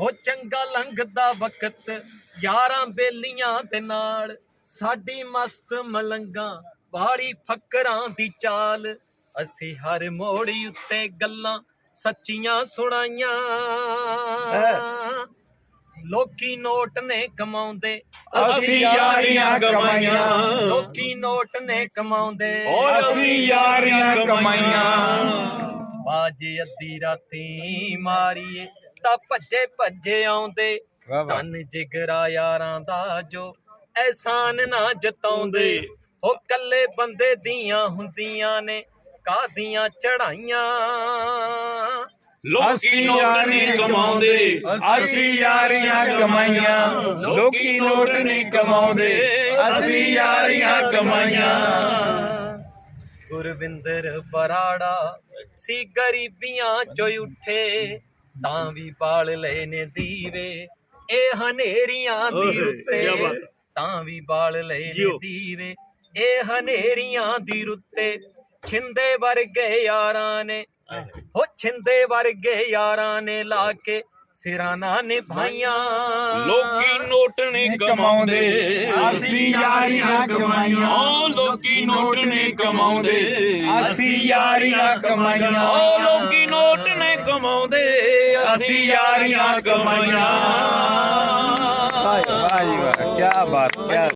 ਹੋ ਚੰਗਾ ਲੰਘਦਾ ਵਕਤ ਯਾਰਾਂ ਬੇਲੀਆਂ ਦੇ ਨਾਲ। ਸਾਡੀ ਮਸਤ ਮਲੰਗਾ ਵਾਲੀ ਫਕਰਾਂ ਦੀ ਚਾਲ। ਅਸੀਂ ਹਰ ਮੋੜੀ ਉੱਤੇ ਗੱਲਾਂ ਸੱਚੀਆਂ ਸੁਣਾਈਆਂ। ਲੋਕੀ ਨੋਟ ਨੇ ਕਮਾਉਂਦੇ ਅਸੀਂ ਯਾਰੀਆਂ ਕਮਾਈਆਂ। ਲੋਕੀ ਨੋਟ ਨੇ ਕਮਾਉਂਦੇ ਅਸੀਂ ਯਾਰੀਆਂ ਕਮਾਈਆਂ। ਬਾਜੇ ਅੱਧੀ ਰਾਤੀ ਮਾਰੀਏ। ਤਾਂ ਭੱਜੇ ਭੱਜੇ ਆਉਂਦੇ ਧੰਨ ਜਿਗਰਾ ਯਾਰਾਂ ਦਾ ਜੋ ਐਸਾਨ ਨਾ ਜਤਾਉਂਦੇ। ਉਹ ਕੱਲੇ ਬੰਦੇ ਦੀਆਂ ਹੁੰਦੀਆਂ ਨੇ ਕਾਦੀਆਂ ਚੜਾਈਆਂ ਲੋਕੀ ਨੋਟ ਨਹੀਂ ਕਮਾਉਂਦੇ। ਅਸੀਂ ਯਾਰੀਆਂ ਕਮਾਈਆਂ। ਲੋਕੀ ਨੋਟ ਨਹੀਂ ਕਮਾਉਂਦੇ। ਅਸੀਂ ਯਾਰੀਆਂ ਕਮਾਈਆਂ। ਗੁਰਵਿੰਦਰ ਬਰਾੜਾ ਸੀ ਗਰੀਬੀਆਂ ਚੋਂ ਉੱਠੇ ਤਾਂ ਵੀ ਬਾਲ ਲਏ ਨੇ ਦੀਵੇ। ਇਹ ਹਨੇਰੀਆਂ ਦੀ ਰੁੱਤੇ ਤਾਂ ਵੀ ਬਾਲ ਲਏ ਨੇ ਦੀਵੇ। ਇਹ ਹਨੇਰੀਆਂ ਦੀ ਰੁੱਤੇ ਛਿੰਦੇ ਵਰਗੇ ਯਾਰਾਂ ਨੇ। ਹੋ ਛਿੰਦੇ ਵਰਗੇ ਯਾਰਾਂ ਨੇ ਲਾ ਕੇ ਸਿਰਾਂ ਨਾ ਨਿਭਾਈਆਂ। ਨੋਟ ਕਮਾਉਂਦੇ। ਅਸੀਂ ਯਾਰੀਆਂ ਕਮਾਈਆਂ। ਓ ਲੋਕੀ ਨੋਟ ਨਹੀਂ ਕਮਾਉਂਦੇ। ਅਸੀਂ ਯਾਰੀਆਂ ਕਮਾਈਆਂ। ਓ ਲੋਕੀ ਨੋਟ ਨਹੀਂ ਕਮਾਉਂਦੇ। ਅਸੀਂ ਯਾਰੀਆਂ ਕਮਾਈਆਂ। ਵਾਹ ਵਾਹ ਕੀ ਬਾਤ ਕੀ